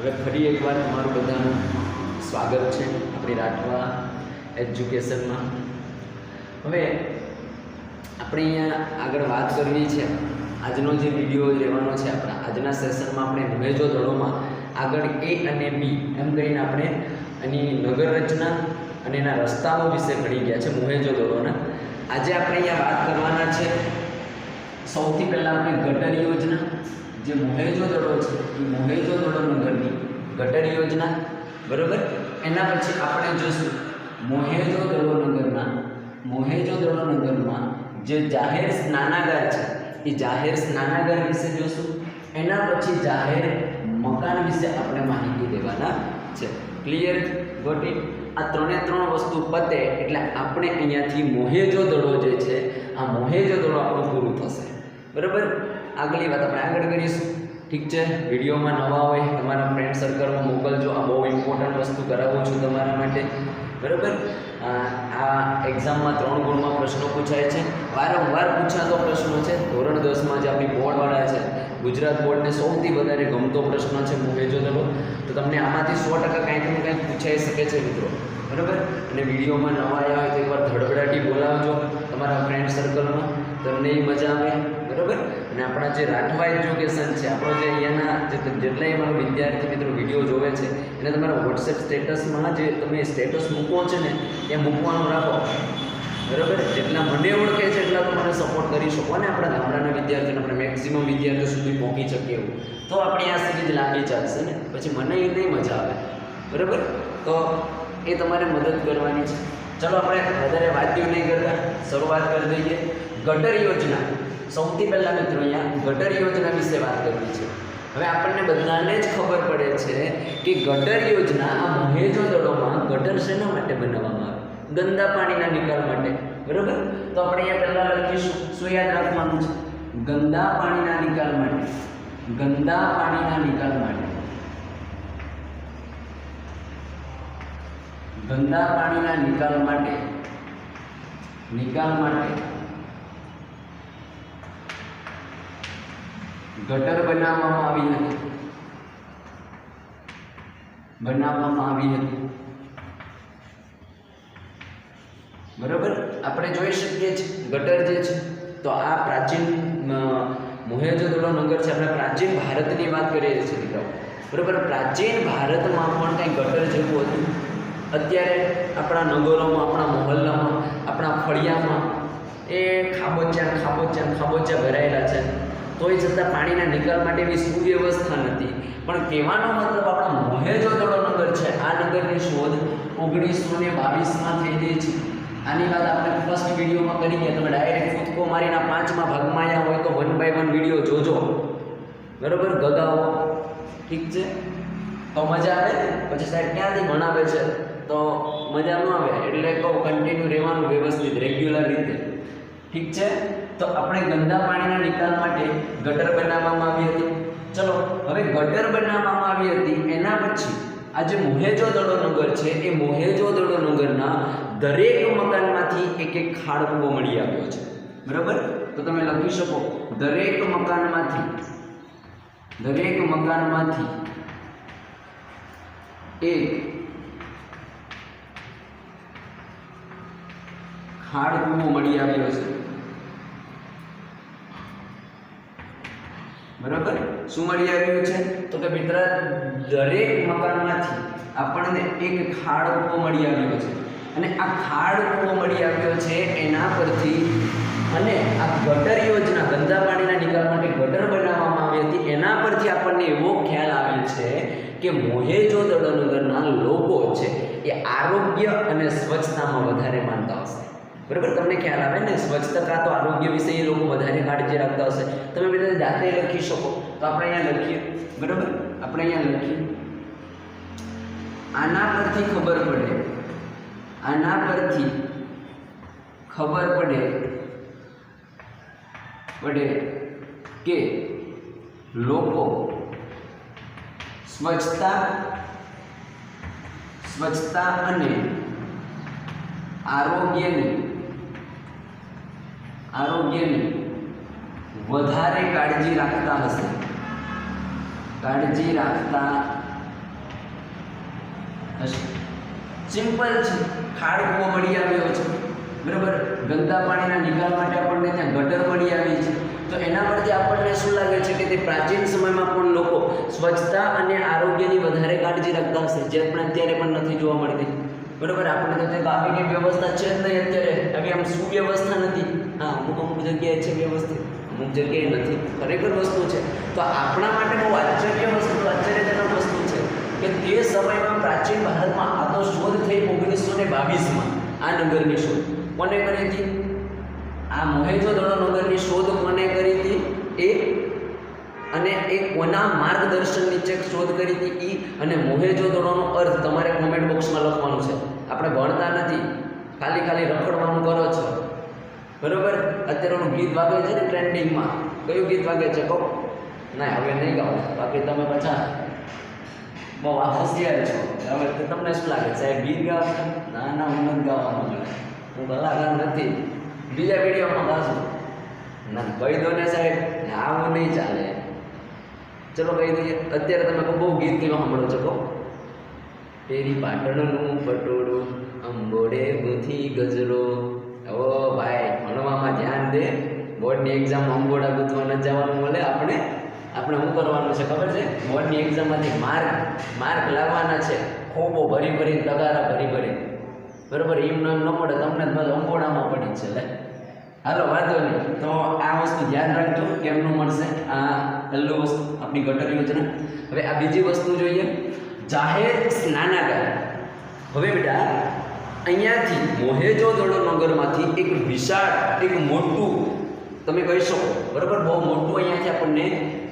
હવે ફરી એકવાર તમારું બધાનું સ્વાગત છે આપણી રાઠવા એજ્યુકેશનમાં. હવે આપણે અહીંયા આગળ વાત કરવી છે. આજનો જે વીડિયો લેવાનો છે આપણા આજના સેશનમાં આપણે મોહેજો દળોમાં આગળ એ અને બી એમ કરીને આપણે એની નગર રચના અને એના રસ્તાઓ વિશે ભણી ગયા છે મુહેજો દળોના. આજે આપણે અહીંયા વાત કરવાના છે સૌથી પહેલાં આપણે ગટર યોજના જે મોહેજો દડો છે, એ મોહેજો દળો નગરની ગટર યોજના, બરાબર? એના પછી આપણે જોઈશું મોહેજો દળો નગરના મોહેજો દળો નગરમાં જે જાહેર સ્નાનાગાર છે, એ જાહેર સ્નાનાગાર વિશે જોશું. એના પછી જાહેર મકાન વિશે આપણે માહિતી દેવાના છે. ક્લિયર ગોટ આ ત્રણે ત્રણ વસ્તુ પતે એટલે આપણે અહીંયાથી મોહેજો દડો જે છે, આ મોહેજો દડો આપણું પૂરું થશે. બરાબર? આગળની વાત આપણે આગળ કરીશું. ઠીક છે? વિડીયોમાં નવા હોય, તમારા ફ્રેન્ડ સર્કલમાં મોકલજો. આ બહુ ઇમ્પોર્ટન્ટ વસ્તુ કરાવું છું તમારા માટે. બરાબર? આ એક્ઝામમાં ત્રણ ગુણમાં પ્રશ્નો પૂછાય છે. વારંવાર પૂછાતો પ્રશ્નો છે. ધોરણ દસમાં જે આપણી બોર્ડવાળા છે. ગુજરાત બોર્ડને સૌથી વધારે ગમતો પ્રશ્ન છે મોહેજો ચલો તો તમને આમાંથી સો ટકા કાંઈક ને કાંઈક પૂછાઈ શકે છે મિત્રો. બરાબર? અને વિડીયોમાં નવા આવ્યા હોય તો એકવાર ધડબડાટી બોલાવજો તમારા ફ્રેન્ડ સર્કલમાં તમને એ મજા આવે. બરાબર? અને આપણા જે રાઠવા એજ્યુકેશન છે, આપણો જે અહીંયાના જે જેટલાય અમારા વિદ્યાર્થી મિત્રો વીડિયો જોવે છે, એને તમારા વોટ્સએપ સ્ટેટસમાં જે તમે સ્ટેટસ મૂકો છે ને, એ મૂકવાનું રાખો. બરાબર? જેટલા મને ઓળખે છે, એટલા તમારે સપોર્ટ કરી શકો ને આપણા ગામડાના વિદ્યાર્થીઓને આપણે મેક્સિમમ વિદ્યાર્થીઓ સુધી પહોંચી શકીએ એવું. તો આપણી આ સિરીઝ લાંબી ચાલશે ને? પછી મને એ નહીં મજા આવે. બરાબર? તો એ તમારે મદદ કરવાની છે. ચલો આપણે વધારે વાતચીત નહીં કરતા, શરૂઆત કરી દઈએ. ગટર યોજના. સૌથી પહેલાં મિત્રો અહીંયા ગટર યોજના વિશે વાત કરવી છે. હવે આપણને બધાને જ ખબર પડે છે કે ગટર યોજના આ મહેજોદડોમાં ગટર શેના માટે બનાવવામાં આવે? ગંદા પાણીના નિકાલ માટે. બરાબર? તો આપણે અહીંયા પહેલાં લખીશું. શું યાદ રાખવાનું છે? ગંદા પાણીના નિકાલ માટે. ગંદા પાણીના નિકાલ માટે. ગંદા પાણીના નિકાલ માટે. નિકાલ માટે. ગટર બનાવવામાં આવી હતી. બનાવવામાં આવી હતી. બરાબર? આપણે જોઈ શકીએ છીએ, ગટર જે છે, તો આ પ્રાચીન મોહેજોદડો નગર છે. આપણે પ્રાચીન ભારતની વાત કરીએ છીએ, દીકરાઓ. બરાબર? પ્રાચીન ભારતમાં પણ કંઈ ગટર જેવું હતું? અત્યારે આપણા નગરોમાં, આપણા મોહલ્લામાં, આપણા ફળિયામાં એ ખાબોચિયા ખાબોચિયા ખાબોચિયા ભરાયેલા છે. તોય છતાં પાણીના નિકાલ માટે એવી સુવ્યવસ્થા નથી. પણ કહેવાનો મતલબ આપણા મોહેજોદડો નગર છે, આ નગરની શોધ ઓગણીસો ને બાવીસમાં થઈ ગઈ છે. આની વાત આપણે ફર્સ્ટ વિડીયોમાં કરી ગયા તમે ડાયરેક્ટ કૂદકો મારીના પાંચમા ભાગમાં આવ્યા હોય તો વન બાય વન વીડિયો જોજો. બરાબર? ગગાઓ. ઠીક છે? તો મજા આવે? પછી સાહેબ ક્યાંથી ભણાવે છે? તો મજા ન આવે. એટલે કહું કન્ટિન્યુ રહેવાનું વ્યવસ્થિત રેગ્યુલર રીતે. ઠીક છે? તો આપણે ગંદા પાણીના નિકાલ માટે ગટર બનાવવામાં આવી હતી. ચલો, હવે ગટર બનાવવામાં આવી હતી, એના પછી આ જે મોહેજોદડો નગર છે, એ મોહેજો દડો નગરના દરેક મકાનમાંથી એક એક ખાડ મળી આવ્યો છે. બરાબર? તો તમે લખી શકો, દરેક મકાનમાંથી દરેક મકાનમાંથી એક ખાડ મળી આવ્યો છે. બરાબર? શું મળી આવ્યું છે? તો કે મિત્ર, દરેક મકાનમાંથી આપણને એક ખાડ કૂવો મળી આવ્યો છે. અને આ ખાડ કૂવો મળી આવ્યો છે એના પરથી અને આ ગટર યોજના, ગંદા પાણીના નિકાલ માટે ગટર બનાવવામાં આવી હતી, એના પરથી આપણને એવો ખ્યાલ આવે છે કે મોહેજો દડોનગરના લોકો છે એ આરોગ્ય અને સ્વચ્છતામાં વધારે માનતા હશે. બરાબર તમને ખ્યાલ આવે ને સ્વચ્છતા કાં તો આરોગ્ય વિશે એ લોકો વધારે કાળજી રાખતા હશે તમે બધા જાતે લખી શકો તો આપણે અહીંયા લખીએ બરાબર આપણે અહીંયા લખીએ આના પરથી ખબર પડે આના પરથી ખબર પડે પડે કે લોકો સ્વચ્છતા સ્વચ્છતા અને આરોગ્યની આરોગ્યની વધારે કાળજી રાખતા હશે. કાળજી રાખતા હશે. સિમ્પલ છે. ખાડ કૂવો મળી આવ્યો છે. બરાબર? ગંદા પાણીના નિકાલ માટે આપણને ત્યાં ગટર મળી આવી છે. તો એના પરથી આપણને શું લાગે છે કે તે પ્રાચીન સમયમાં પણ લોકો સ્વચ્છતા અને આરોગ્યની વધારે કાળજી રાખતા હશે, જે આપણે અત્યારે પણ નથી જોવા મળતી. બરાબર? આપણે તો તે બાકી વ્યવસ્થા છે જ નહીં અત્યારે. આવી આમ સુવ્યવસ્થા નથી. હા, અમુક અમુક જગ્યાએ છે વ્યવસ્થિત, અમુક જગ્યાએ નથી. ખરેખર વસ્તુ છે. તો આપણા માટે બહુ આશ્ચર્ય વસ્તુ, આશ્ચર્યજનક વસ્તુ છે કે તે સમયમાં પ્રાચીન ભારતમાં આ તો શોધ થઈ ઓગણીસો ને બાવીસમાં, આ નગરની શોધ. કોને કરી હતી? આ મોહેજોદડો નગરની શોધ કોને કરી હતી? એ અને એ કોના માર્ગદર્શન નીચે શોધ કરી હતી એ અને મોહેજોદડોનો અર્થ તમારે કોમેન્ટ બોક્સમાં લખવાનો છે. આપણે ભણતા નથી. ખાલી ખાલી રખડવાનું કરો છો. બરોબર? અત્યારે ઓલું ગીત વાગે છે ને ટ્રેન્ડિંગમાં. કયું ગીત વાગે છે? કહો. ના, હવે નહીં ગાઉં બાકી તમે પાછા બહુ આ હોશિયાર છો. હવે તમને શું લાગે? સાહેબ ગીત ગાવા? ના ના, હું નથી ગાવાનો મને હું કલાકાર નથી. બીજા વિડીયોમાં ગાશું. ના, કહી દો ને સાહેબ આવું નહીં ચાલે. ચલો કહી દઈએ. અત્યારે તમે બહુ ગીત કેવા સાંભળો છો? કહો. તેરી પાટણનું પટોળું અંબોડે ગૂંથી ગજરો. ઓ ભાઈ ધ્યાન દે. બોર્ડની એક્ઝામ અંબોડા ગૂંથવા ન જવાનું મળે. આપણે આપણે શું કરવાનું છે ખબર છે? બોર્ડની એક્ઝામમાંથી માર્ક માર્ક લાવવાના છે. ખૂબ ભરી ભરી તગારા ભરી ભરી બરાબર? એમ ન ન પડે. તમને જ બધું અંબોડામાં પડી છે. લે. હાલો, વાંધો નહીં. તો આ વસ્તુ ધ્યાન રાખજો. કેમનું મળશે? આ પહેલું વસ્તુ, આપણી ગટર યોજના. હવે આ બીજી વસ્તુ જોઈએ. જાહેર સ્નાનાગાર. હવે બેટા અહીંયાથી મોહેજોદડો નગરમાંથી એક વિશાળ, એક મોટું, તમે કહી શકો, બરાબર? બહુ મોટું અહીંયાથી આપણને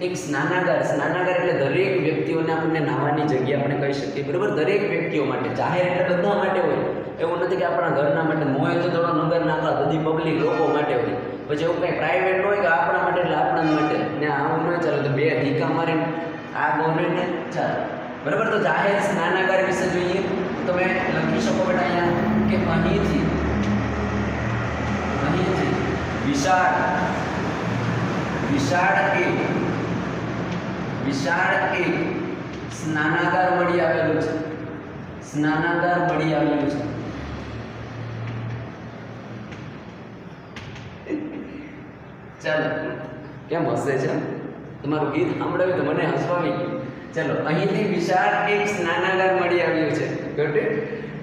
એક સ્નાનાગાર સ્નાનાગાર એટલે દરેક વ્યક્તિઓને આપણને નાહવાની જગ્યા આપણે કહી શકીએ, બરાબર? દરેક વ્યક્તિઓ માટે, જાહેર એટલે બધા માટે હોય. એવું નથી કે આપણા ઘરના માટે મોહેજોદડો નગર નાખા બધી પબ્લિક લોકો માટે હોય. પછી એવું કંઈ પ્રાઇવેટ હોય કે આપણા માટે એટલે આપણા માટે? ને આવું ન ચાલે તો બે ઢીકા મારીને આ ગવર્મેન્ટને ચાલે. બરાબર? તો જાહેર સ્નાનાગાર વિશે જોઈએ તમે લખી શકો બેટા અહીંયા. કે અહીંથી અહીંથી વિશાળ. વિશાળ એ વિશાળ એ સ્નાનાગાર મળી આવેલું છે. સ્નાનાગાર મળી આવેલું છે. ચાલો. કેમ હસે છે? તમારું ગીત સાંભળાવ્યું તો મને હસવા ગયું. ચાલો, અહીંથી વિશાળ એક સ્નાનાગાર મળી આવ્યું છે.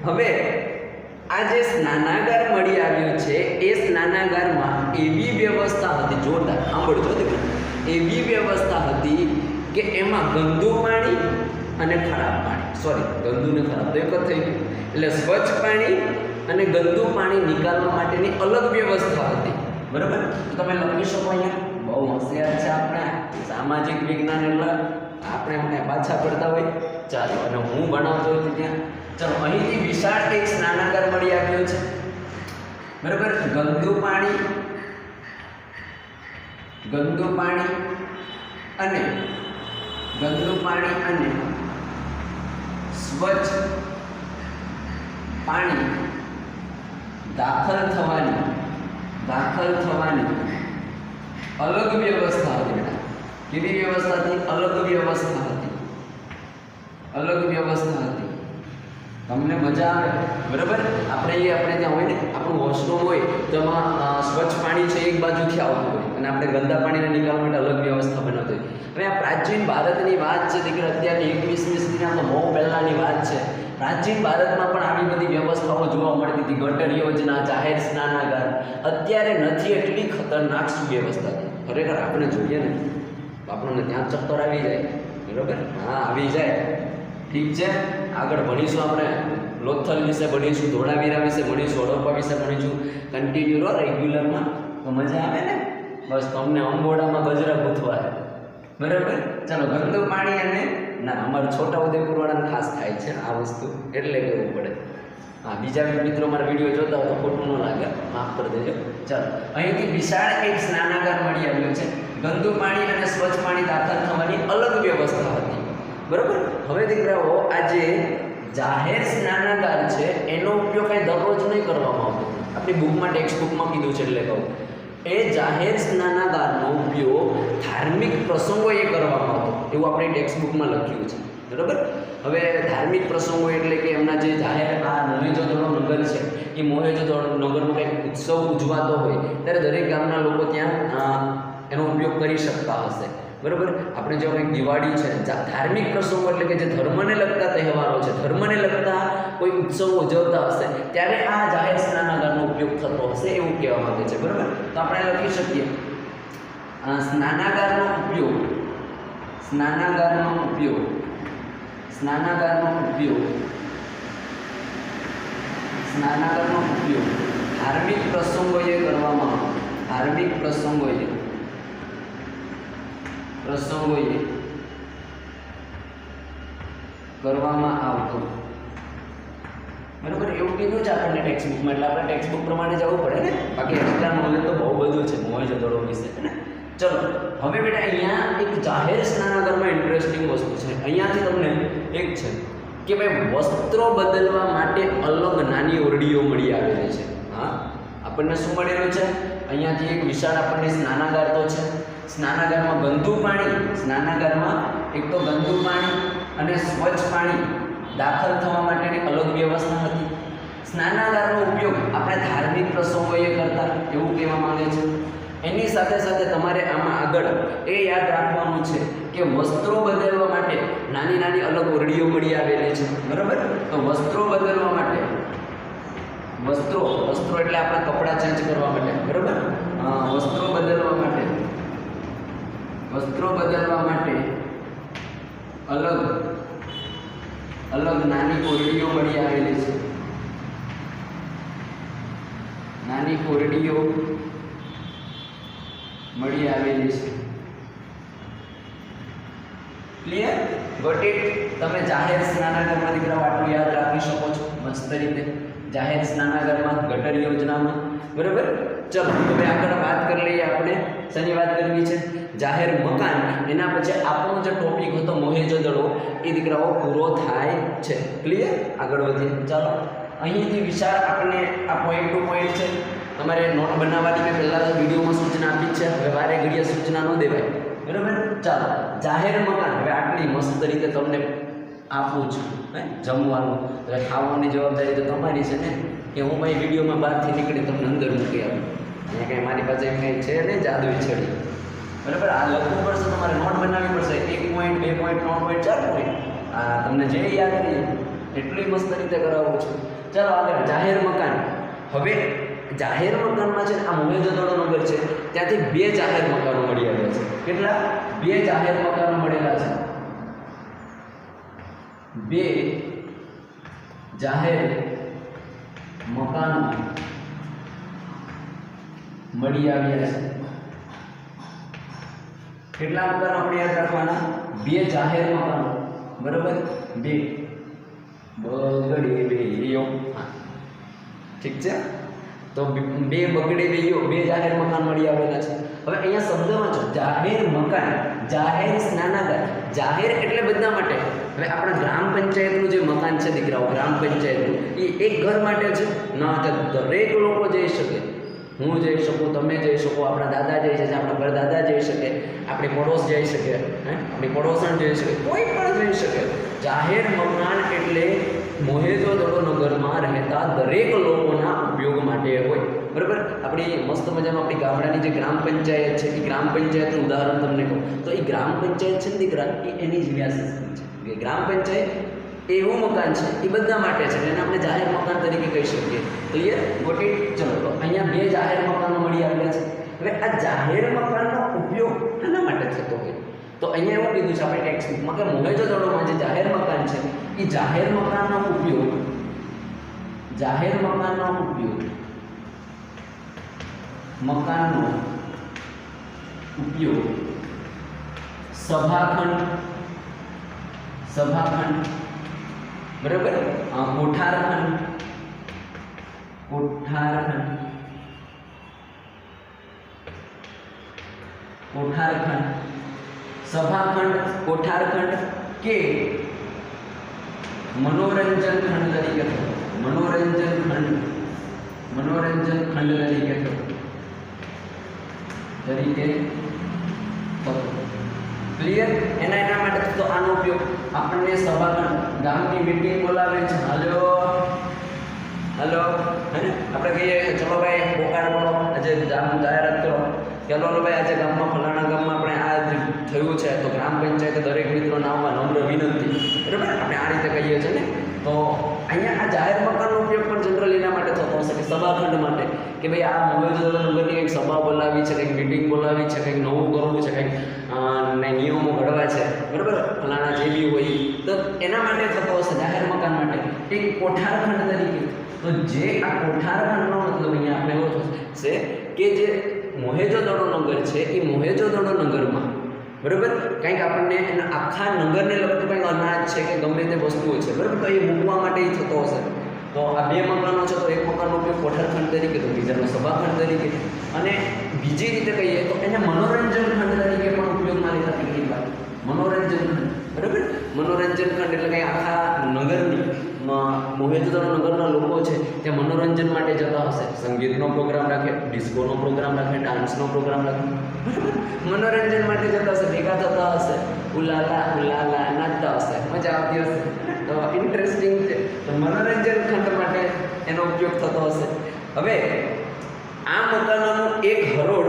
હવે આ જે સ્નાનાગાર મળી આવ્યું છે. એ સ્નાનાગારમાં એવી વ્યવસ્થા હતી જોતા સાંભળજો દીકરા એવી વ્યવસ્થા હતી કે એમાં ગંદુ પાણી અને ખરાબ પાણી. સોરી ગંદુ ને ખરાબ તો એક જ થઈ ગયું. એટલે સ્વચ્છ પાણી અને ગંદુ પાણી નિકાલવા માટેની અલગ વ્યવસ્થા હતી. બરાબર? તો તમે લખી શકો અહીંયા. બહુ હોશિયાર છે આપણે. સામાજિક વિજ્ઞાન એટલે આપણે એમને પાછા પડતા હોય. ચાલો, અને હું ભણાવતો હતો ત્યાં. ચાલો અહીંથી વિશાળ એક સ્નાનાગર મળી આવ્યો છે. બરાબર? ગંદુ પાણી ગંદુ પાણી અને ગંદુ પાણી અને સ્વચ્છ પાણી દાખલ થવાની દાખલ થવાની અલગ વ્યવસ્થા હતી બેટા. કેવી વ્યવસ્થા હતી? અલગ વ્યવસ્થા હતી. અલગ વ્યવસ્થા હતી. તમને મજા આવે, બરાબર? આપણે એ આપણે ત્યાં હોય ને, આપણું વોશરૂમ હોય તો એમાં સ્વચ્છ પાણી છે એક બાજુથી આવતું હોય અને આપણે ગંદા પાણીના નિકાલ માટે અલગ વ્યવસ્થા બનાવતી હોય. હવે આ પ્રાચીન ભારતની વાત છે, દીકરા, અત્યારની એકવીસમી સદીના તો બહુ પહેલાંની વાત છે. પ્રાચીન ભારતમાં પણ આવી બધી વ્યવસ્થાઓ જોવા મળતી હતી ગટર યોજના જાહેર સ્નાનાગાર. અત્યારે નથી એટલી ખતરનાક સુવ્યવસ્થા ખરેખર આપણે જોઈએ ને આપણને ત્યાં ચક્કર આવી જાય, બરાબર? હા, આવી જાય. ઠીક છે? આગળ ભણીશું આપણે. લોથલ વિશે ભણીશું, ધોળાવીરા વિશે ભણીશું, હડપ્પા વિશે ભણીશું. કન્ટિન્યુ રહો રેગ્યુલરમાં તો મજા આવે ને? બસ તમને અંબોડામાં ગજરા ગૂંથવા બરાબર? ચાલો ગંદુ પાણી અને ના, અમારે છોટા ઉદેપુર વાળાને ખાસ થાય છે આ વસ્તુ, એટલે કરવું પડે. હા, બીજા મિત્રો મારા વીડિયો જોતા હોય તો ખોટું ન લાગે. માફ કરી દેજો. ચાલો, અહીંથી વિશાળ એક સ્નાનાગાર મળી આવ્યો છે. ગંદુ પાણી અને સ્વચ્છ પાણી દાખલ થવાની અલગ વ્યવસ્થા હતી. બરાબર? હવે દીકરાઓ આ જે જાહેર સ્નાનાગાર છે, એનો ઉપયોગ કંઈ દરરોજ નહીં કરવામાં આવતો. આપણી બુકમાં ટેક્સ્ટ બુકમાં કીધું છે એટલે કહું. એ જાહેર સ્નાનાગારનો ઉપયોગ ધાર્મિક પ્રસંગોએ કરવામાં આવતો. એવું આપણે ટેક્સ્ટ બુકમાં લખ્યું છે. બરાબર? હવે ધાર્મિક પ્રસંગો એટલે કે એમના જે જાહેર, આ મોહેજોદડો નગર છે, એ મોહેજોદડો નગરનો કંઈક ઉત્સવ ઉજવાતો હોય, ત્યારે દરેક ગામના લોકો ત્યાં એનો ઉપયોગ કરી શકતા હશે. બરાબર? આપણે જો કંઈક દિવાળી છે ધાર્મિક પ્રસંગો એટલે કે જે ધર્મને લગતા તહેવારો છે, ધર્મને લગતા કોઈ ઉત્સવો ઉજવતા હશે, ત્યારે આ જાહેર સ્નાનાગારનો ઉપયોગ થતો હશે એવું કહેવા માંગે છે, બરાબર? તો આપણે લખી શકીએ. સ્નાનાગારનો ઉપયોગ સ્નાનાગારનો ઉપયોગ સ્નાનાગારનો ઉપયોગ સ્નાનાગારનો ઉપયોગ ધાર્મિક પ્રસંગોએ કરવામાં. ધાર્મિક પ્રસંગોએ. પ્રસંગોએ કરવામાં આવતો. બરોબર, એવું કીધું છે આપણને ટેક્સ્ટ બુકમાં એટલે આપણે ટેક્સ્ટ બુક પ્રમાણે જવું પડે ને? બાકી એક્સ્ટ્રા નોલેજ તો બહુ બધું છે મોહેજોદડો વિશે ને? ચલો, હવે બેટા અહીંયા એક જાહેર સ્નાનાગરમાં ઇન્ટરેસ્ટિંગ વસ્તુ છે. અહીંયાથી તમને એક છે કે ભાઈ વસ્ત્રો બદલવા માટે અલગ નાની ઓરડીઓ મળી આવેલી છે. હા? આપણને શું મળેલું છે? અહીંયાથી એક વિશાળ આપણને સ્નાનાગાર તો છે. સ્નાનાગારમાં ગંદુ પાણી સ્નાનાગારમાં એક તો ગંદુ પાણી અને સ્વચ્છ પાણી દાખલ થવા માટેની અલગ વ્યવસ્થા હતી. સ્નાનાગારનો ઉપયોગ આપણે ધાર્મિક પ્રસંગોએ કરતા એવું કહેવા માંગે છે. એની સાથે સાથે તમારે આમાં આગળ એ યાદ રાખવાનું છે કે વસ્ત્રો બદલવા માટે નાની નાની અલગ ઓરડીઓ મળી આવેલી છે. બરાબર? તો વસ્ત્રો બદલવા માટે, વસ્ત્રો વસ્ત્રો એટલે આપણા કપડાં ચેન્જ કરવા માટે. બરાબર? વસ્ત્રો બદલવા માટે વસ્ત્રો બદલવા માટે અલગ અલગ નાની કોરડીઓ મળી આવેલી છે. નાની કોરડીઓ મળી આવેલી છે. ક્લિયર ગોટ તમે જાહેર સ્નાનાગારમાં દીકરા આટલું યાદ રાખી શકો છો, મસ્ત રીતે. જાહેર સ્નાનાગરમાં ગટર યોજનામાં. બરાબર? ચલો હવે આગળ વાત કરી લઈએ આપણે. શેની વાત કરવી છે? જાહેર મકાન. એના પછી આપણો જે ટોપિક હતો મોહેજોદડો એ દીકરાઓ પૂરો થાય છે. ક્લિયર આગળ વધીએ. ચાલો, અહીંથી વિશાળ આપણને આ પોઈન્ટ ટુ પોઈન્ટ છે. તમારે નોટ બનાવવાની મેં પહેલાં તો વિડીયોમાં સૂચના આપી છે. હવે વારે ઘડીએ સૂચના ન દેવાય. બરાબર? ચાલો, જાહેર મકાન. હવે આટલી મસ્ત રીતે તમને આપું છું, હે? જમવાનું. એટલે ખાવાની જવાબદારી તો તમારી છે ને? કે હું ભાઈ વિડીયોમાં બહારથી નીકળી તમને અંદર મૂકી આપું. અહીંયા કાંઈ મારી પાસે એમ કંઈ છે નહીં જાદુ છડી. બરાબર? આ લખવું પડશે તમારે નોટ બનાવવી પડશે. એક પોઈન્ટ બે પોઈન્ટ ત્રણ પોઈન્ટ ચાર પોઈન્ટ આ તમને જે યાદ રહે, એટલી મસ્ત રીતે કરાવું છું. ચાલો, આગળ. જાહેર મકાન. હવે, જાહેર મકાનમાં છે આ મોહેજોદડો નગર છે. ત્યાંથી બે જાહેર મકાનો મળી આવ્યા છે. કેટલા? બે જાહેર મકાનો મળેલા છે. બે જાહેર મકાનો મળી આવ્યા છે. કેટલા મકાનો આપણે યાદ રાખવાના? બે જાહેર મકાનો. બરાબર? બે. બગડે બે. ઠીક છે? તો બે બગડે બે યો બે જાહેર મકાન મળી આવેલા છે. હવે અહીંયા શબ્દમાં જો જાહેર મકાન, જાહેર સ્નાનાગાર, જાહેર એટલે બધા માટે. હવે આપણા ગ્રામ પંચાયતનું જે મકાન છે દીકરાઓ, ગ્રામ પંચાયતનું, એ એક ઘર માટે છે. ના તો દરેક લોકો જઈ શકે. હું જઈ શકું, તમે જઈ શકો, આપણા દાદા જઈ શકે, આપણા ઘર દાદા જઈ શકે, આપણી પડોશ જઈ શકે, હે? આપણી પડોશણ જઈ શકે, કોઈ પણ જઈ શકે. જાહેર મકાન એટલે મોહેજોદડો નગરમાં રહેતા દરેક લોકોના ઉપયોગ માટે હોય. બરાબર? આપણી મસ્ત મજામાં આપણી ગામડાની જે ગ્રામ પંચાયત છે, એ ગ્રામ પંચાયતનું ઉદાહરણ તમને કહું. તો એ ગ્રામ પંચાયત છે ને દીકરા, એ એની જ વ્યાસ છે. કે ગ્રામ પંચાયત એવું મકાન છે, એ બધા માટે છે એને આપણે જાહેર મકાન તરીકે કહી શકીએ. ક્લિયર ગોટી ચલો, તો અહીંયા બે જાહેર મકાનો મળી આવ્યા છે. હવે આ જાહેર મકાનનો ઉપયોગ આના માટે થતો હોય. તો અહીંયા એવું કીધું છે આપણે ટેક્સ બુકમાં કે મોહેજોદડોમાં જે જાહેર મકાન છે, એ જાહેર મકાનનો ઉપયોગ જાહેર મકાનનો ઉપયોગ મકાનનો ઉપયોગ સભાખંડ સભાખંડ બરાબર અ, કોઠારખંડ કોઠારખંડ કોઠારખંડ સભાખંડ કોઠારખંડ કે મનોરંજન ખંડ તરીકે થતો મનોરંજન ખંડ મનોરંજન ખંડ તરીકે થતો તરીકે થતો ક્લિયર એના એના માટે તો આનો ઉપયોગ આપણને સભાખંડ ગામની મીટિંગ બોલાવે છે. હાલો હાલો હે? આપણે કહીએ, ચલો ભાઈ પોકાર કરો. આજે ગામ જાહેરાત કરો. કે લો લો ભાઈ, આજે ગામમાં, ફલાણા ગામમાં આપણે આ થયું છે. તો ગ્રામ પંચાયતે દરેક મિત્રોને આવવા નમ્ર વિનંતી. બરાબર? આપણે આ રીતે કહીએ છીએ ને? તો અહીંયા આ જાહેર મકાનનો ઉપયોગ પણ જનરલ એના માટે થતો હશે કે સભાખંડ માટે. કે ભાઈ આ મોબાઈલ નગરની કંઈક સભા બોલાવી છે, કંઈક મિટિંગ બોલાવી છે, કંઈક નવું કરવું છે, કંઈક નિયમો ઘડવા છે. બરાબર? ફલાણા જે બી હોય. તો એના માટે થતો હશે, જાહેર મકાન માટે. એક કોઠારખંડ તરીકે. તો જે આ કોઠારખંડનો મતલબ અહીંયા આપણે એવો થશે કે જે મોહેજોદડો નગર છે, એ મોહેજોદડો નગરમાં. બરાબર? કંઈક આપણને એના આખા નગરને લગતું કંઈક અનાજ છે કે ગમે તે વસ્તુઓ છે. બરાબર? તો એ મૂકવા માટે એ થતો હશે. તો આ બે મકાનો છે, તો એક મકાનનો ઉપયોગ કોઠારખંડ તરીકે, તો બીજાનો સભાખંડ તરીકે. અને બીજી રીતે કહીએ તો એને મનોરંજન ખંડ તરીકે પણ ઉપયોગમાં લેતા કેટલીક વાર? મનોરંજન બરાબર? મનોરંજન ખંડ એટલે કંઈ આખા નગરની મોહેજદારો નગરના લોકો છે ત્યાં મનોરંજન માટે જતા હશે. સંગીતનો પ્રોગ્રામ રાખે, ડિસ્કોનો પ્રોગ્રામ રાખે, ડાન્સનો પ્રોગ્રામ રાખે. મનોરંજન માટે જતા હશે, ભેગા થતા હશે. ઉલાલા ઉલાલા, નાચતા હશે. મજા આવતી હશે. ઇન્ટરેસ્ટિંગ છે. તો મનોરંજન ખંડ માટે એનો ઉપયોગ થતો હશે. હવે, આ મકાનોનું એક હરોળ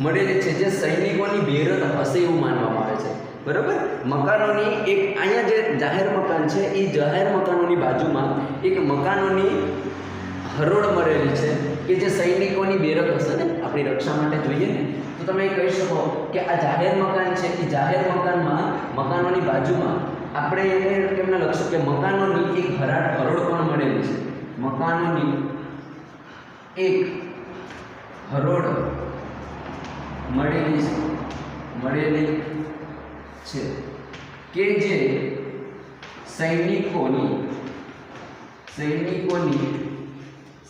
મળેલી છે જે સૈનિકોની બેરત હશે એવું માનવામાં આવે છે. બરાબર? મકાનોની એક, અહીંયા જે જાહેર મકાન છે એ જાહેર મકાનોની બાજુમાં એક મકાનોની હરોળ મળેલી છે કે જે સૈનિકોની બેરક હશે ને, આપણી રક્ષા માટે જોઈએ ને, તો તમે એ કહી શકો કે આ જાહેર મકાન છે. એ જાહેર મકાનમાં, મકાનોની બાજુમાં આપણે એને કેમને લખશું કે મકાનોની એક ભરાટ હરોળ પણ મળેલી છે. મકાનોની એક હરોળ મળેલી છે. મળેલી છે કે જે સૈનિકોની સૈનિકોની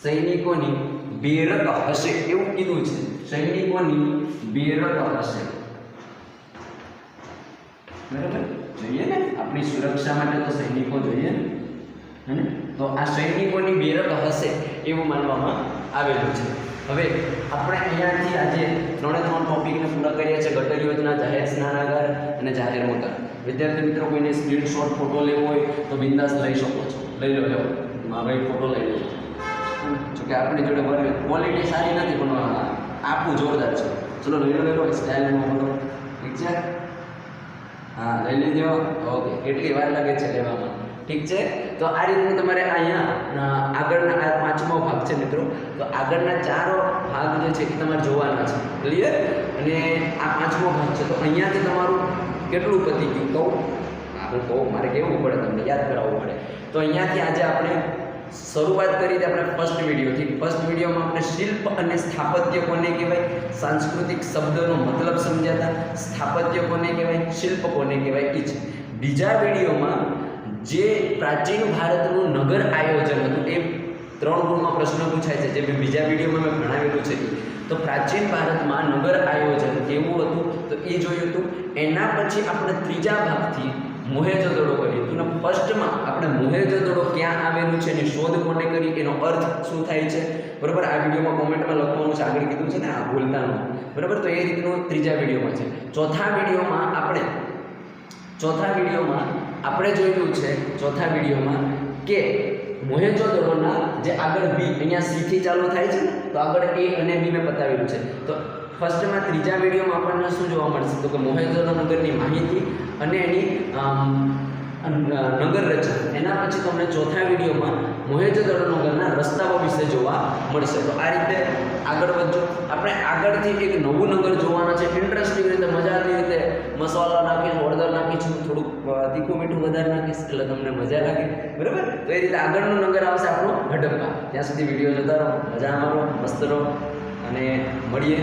સૈનિકોની બેરક હશે એવું કીધું છે. સૈનિકોની બેરક હશે. બરાબર? જોઈએ ને? આપણી સુરક્ષા માટે તો સૈનિકો જોઈએ ને? તો આ સૈનિકોની બેરક હશે એવું માનવામાં આવેલું છે. હવે આપણે અહીંયાથી આજે ત્રણે ત્રણ ટોપિકને પૂરા કર્યા છે ગટર યોજના, જાહેર સ્નાનાગાર અને જાહેર મકાન. વિદ્યાર્થી મિત્રો, કોઈને સ્ક્રીનશોટ ફોટો લેવો હોય તો બિંદાસ લઈ શકો છો. લઈ લો લેવો મારો એક ફોટો લઈ લેજો જોકે આપણી જોડે વર્ગ ક્વોલિટી સારી નથી, પણ આપવું જોરદાર છે. ચલો, લઈ લો લઈ લો. સ્ટાઇલમાં હા લઈ લેજો. ઓકે, કેટલી વાર લાગે છે લેવામાં? ઠીક છે? તો આ રીતનું તમારે અહીંયા આગળના આ પાંચમો ભાગ છે મિત્રો. તો આગળના ચારો ભાગ જે છે એ તમારે જોવાના છે. ક્લિયર અને આ પાંચમો ભાગ છે. તો અહીંયાથી તમારું કેટલું પતી ગયું? કહું? હા કહું, મારે કહેવું પડે તમને? યાદ કરાવવું પડે. તો અહીંયાથી આજે આપણે શરૂઆત કરી હતી આપણે ફર્સ્ટ વિડીયોથી. ફર્સ્ટ વિડીયોમાં આપણે શિલ્પ અને સ્થાપત્ય કોને કહેવાય, સાંસ્કૃતિક શબ્દનો મતલબ સમજાતા સ્થાપત્ય કોને કહેવાય શિલ્પ કોને કહેવાય એ છે બીજા વિડીયોમાં જે પ્રાચીન ભારતનું નગર આયોજન હતું, એ ત્રણ ગુણમાં પ્રશ્ન પૂછાય છે, જે મેં બીજા વિડીયોમાં મેં ભણાવેલું છે. તો પ્રાચીન ભારતમાં નગર આયોજન કેવું હતું? તો એ જોયું હતું, એના પછી આપણે ત્રીજા ભાગથી મોહેજોદડો કરીએ તો ફર્સ્ટમાં આપણે મોહેજોદડો ક્યાં આવેલું છે એની શોધ કોને કરી, એનો અર્થ શું થાય છે? બરાબર? આ વિડીયોમાં કોમેન્ટમાં લખવાનું છે, આગળ કીધું છે ને, આ ભૂલતાનું. બરાબર? તો એ રીતનું ત્રીજા વિડીયોમાં છે. ચોથા વિડીયોમાં આપણે, ચોથા વિડીયોમાં આપણે જોયું છે, ચોથા વિડીયોમાં કે મોહેજોદડોના જે આગળ બી અહીંયા સીથી ચાલુ થાય છે ને, તો આગળ એ અને બી મેં બતાવેલું છે. તો ફર્સ્ટમાં ત્રીજા વિડીયોમાં આપણને શું જોવા મળશે? તો કે મોહેન્દ્રો નગરની માહિતી અને એની નગર રચના. એના પછી તમને ચોથા વિડીયોમાં મોહેજોદડો નગરના રસ્તાઓ વિશે જોવા મળશે. તો આ રીતે આગળ વધજો. આપણે આગળથી એક નવું નગર જોવાના છે. ઇન્ટરેસ્ટિંગ રીતે, મજાની રીતે મસાલા નાખીશ હળદર નાખીશું થોડુંક તીખું મીઠું વધારે નાખીશ એટલે તમને મજા લાગે. બરાબર? તો એ રીતે આગળનું નગર આવશે આપણું હડપ્પા ત્યાં સુધી વીડિયો જોતા રહો. મજા મારો મસ્ત રહો. અને મળીએ.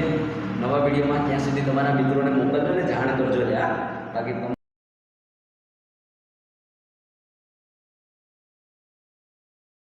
નવા વિડીયોમાં ત્યાં સુધી તમારા મિત્રોને મોકલજો અને જાણ કરજો લ્યા. બાકી